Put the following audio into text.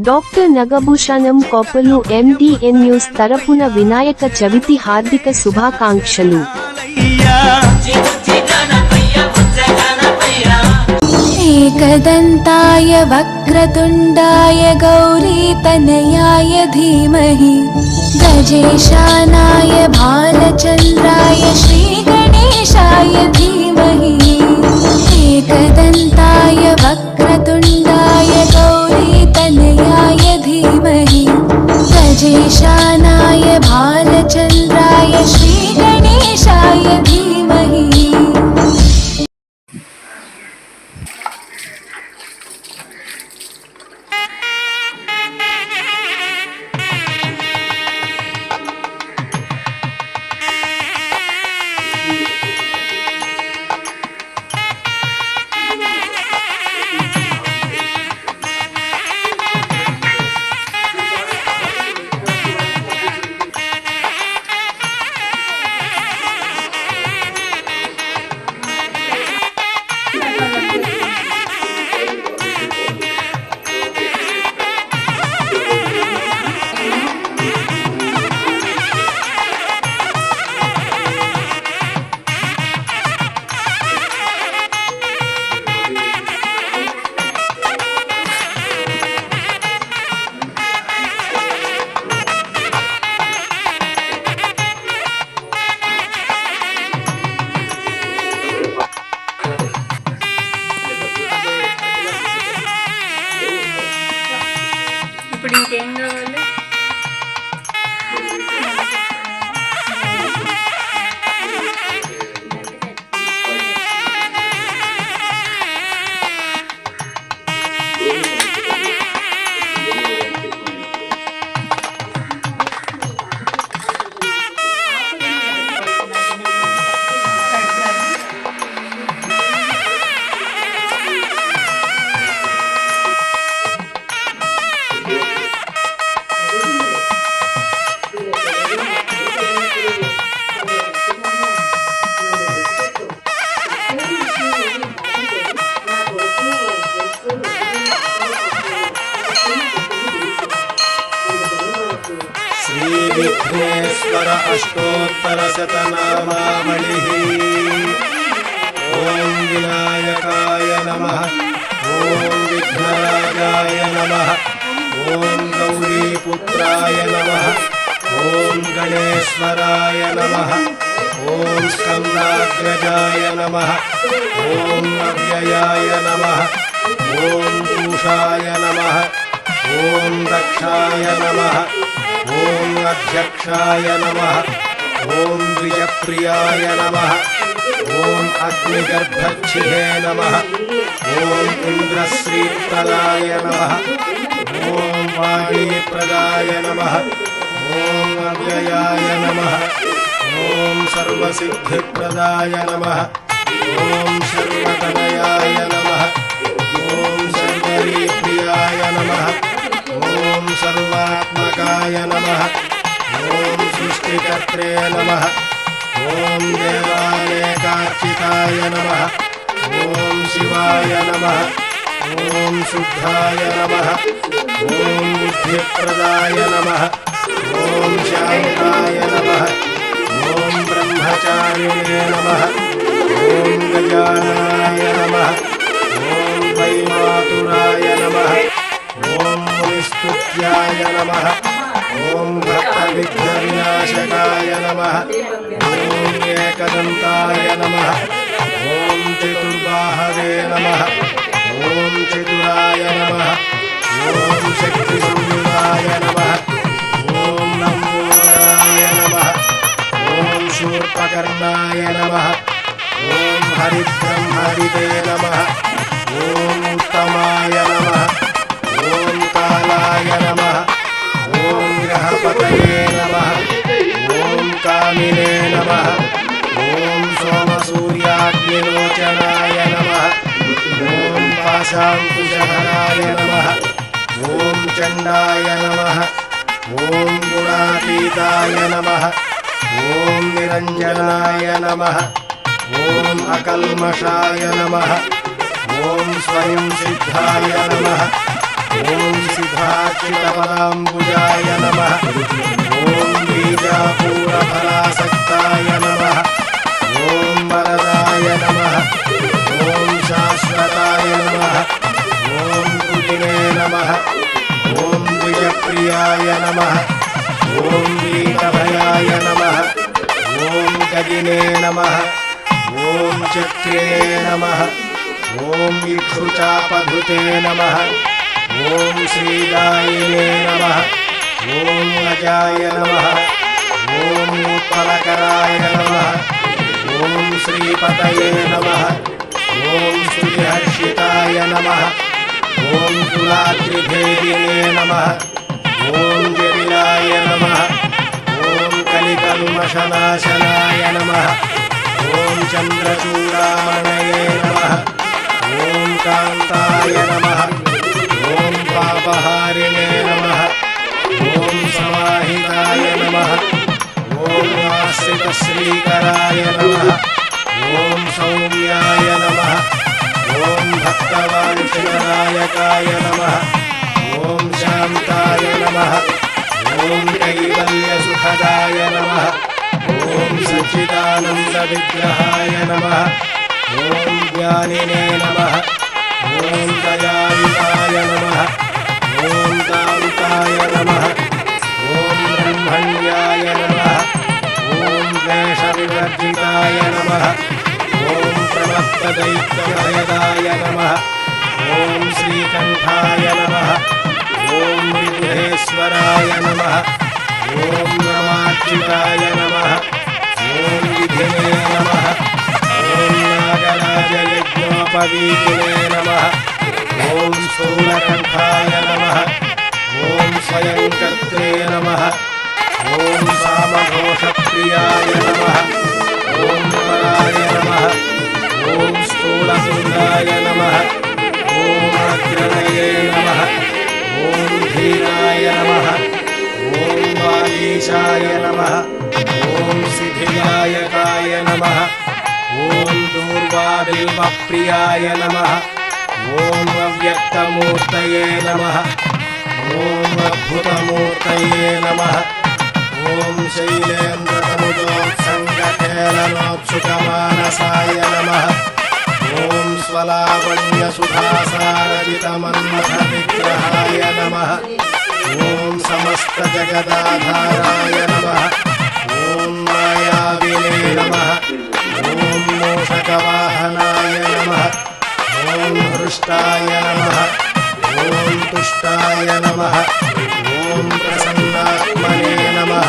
Doctor నగభూషణం కోపలు ఎండిఎన్ news తరపున వినాయక చవితి హార్దిక శుభాకాంక్షలు. ఏకదంతాయ వక్రతుండాయ గౌరీ తనయాయ ధీమహి. గజేశానాయ బాలచంద్రాయ శ్రీ గణేశాయ ధీమహి. ఏకదంతాయ వక్ర station. अष्टोत्तरशतनामावलिः ॐ विनायकाय नमः ॐ विघ्नराजाय नमः ॐ गौरीपुत्राय नमः ॐ गणेश्वराय नमः ॐ स्कन्दाग्रजाय नमः ॐ अव्ययाय नमः ॐ पूषाय नमः ॐ दक्षाय नमः ॐ अध्यक्षाय नमः ఓం విజప్రియాయ నమ. ఓం అగ్నిగర్భక్షిహే నమ. ఓం ఇంద్రశ్రీప్రదాయ నమ. ఓం వాణీప్రదాయ నమ. ఓం అవ్యయాయ నమ. ఓం సర్వసిద్ధిప్రదాయ నమ. ఓం సర్వతనయాయ నమ. ఓం సర్వరీప్రియాయ నమ. ఓం సర్వాత్మకాయ నమ. ఓం सृष्टिकर्त्रे नमः ॐ देवानेकार्चिताय नमः ॐ शिवाय नमः ॐ शुद्धाय नमः ॐ बुद्धिप्रदाय नमः ॐ शान्ताय नमः ॐ ब्रह्मचारिणे नमः ॐ गजाननाय नमः ॐ वैमातुराय नमः ॐ मुनिस्तुत्याय नमः ఓం భక్త విఘ్న వినాశకాయ నమ ఓం ఏకదంతాయ నమ ఓం చతుర్బాహవే నమ ఓం చతురాయ నమ ఓం శక్తి సూర్యాయ నమ ఓం నమ శూర్పకర్ణాయ నమ ఓం నమ ॐ पाशाङ्कुशधराय नमः ॐ चण्डाय नमः ॐ गुणातीताय नमः ॐ निरञ्जनाय नमः ॐ अकल्मषाय नमः ॐ स्वयं सिद्धाय नमः ॐ सिद्धार्चितपदाम्बुजाय नमः ॐ बीजापूरफलासक्ताय नमः ॐ वरदाय नमः ॐ शाश्वताय नमः ॐ वीरभयाय नमः ॐ गजिने नमः ॐ चक्रिणे नमः ॐ इक्षुचापधुते नमः ॐ श्रीदायिने नमः ॐ अजाय नमः ॐ उत्पलकराय नमः ॐ श्रीपतये नमः ॐ स्तुतिहर्षिताय नमः ॐ कुलाद्रिभेदिने नमः ఓం గరిలాయ నమ. ఓం కలికల్మషనాశనాయ నమ. ఓం చంద్రచూడామణయే నమ. ఓం కాంతాయ నమ. ఓం పాపహారిణే నమ. ఓం సమాహితాయ నమ. ఓం ఆశ్రితశ్రీకరాయ నమ. ఓం సౌమ్యాయ నమ. ఓం భక్తవాంఛినాయకాయ నమ. सच्चिदानन्दविग्रहाय नमः ॐ ज्ञानिने नमः ॐ दयायुताय नमः ॐ कान्ताय नमः ॐ ब्रह्मण्याय नमः ॐ द्वेषविवर्जिताय नमः ॐ प्रमत्तदैत्यभयदाय नमः ॐ श्रीकण्ठाय नमः ॐ विबुधेश्वराय नमः ॐ नमाच्युताय नमः ఓం విఘ్నే నమ. ఓం నాగరాజయజ్ఞోపవీకులే నమ. ఓం స్థూలకంఠాయ నమ. ఓం స్వయంకర్త్రే నమ ఓం సామఘోషప్రియాయ నమ ఓం పరాయ నమ ఓం స్థూలసుందాయ నమ ఓం అగ్రణయే నమ ధీరాయ నమ. वागीशाय नमः ॐ शिथिलायकाय नमः ॐ दूर्वादिल्मप्रियाय नमः ॐ अव्यक्तमूर्तये नमः ॐ अद्भुतमूर्तये नमः ॐ शैलेन्द्रतनुजोत्सङ्गखेलनोत्सुकमानसाय नमः ॐ स्वलावण्यसुधासारजितमन्मथविग्रहाय नमः ॐ समस्तजगदाधाराय नमः ॐ मायाविने नमः ॐ मोषकवाहनाय नमः ॐ हृष्टाय नमः ॐ तुष्टाय नमः ॐ प्रसन्नात्मने नमः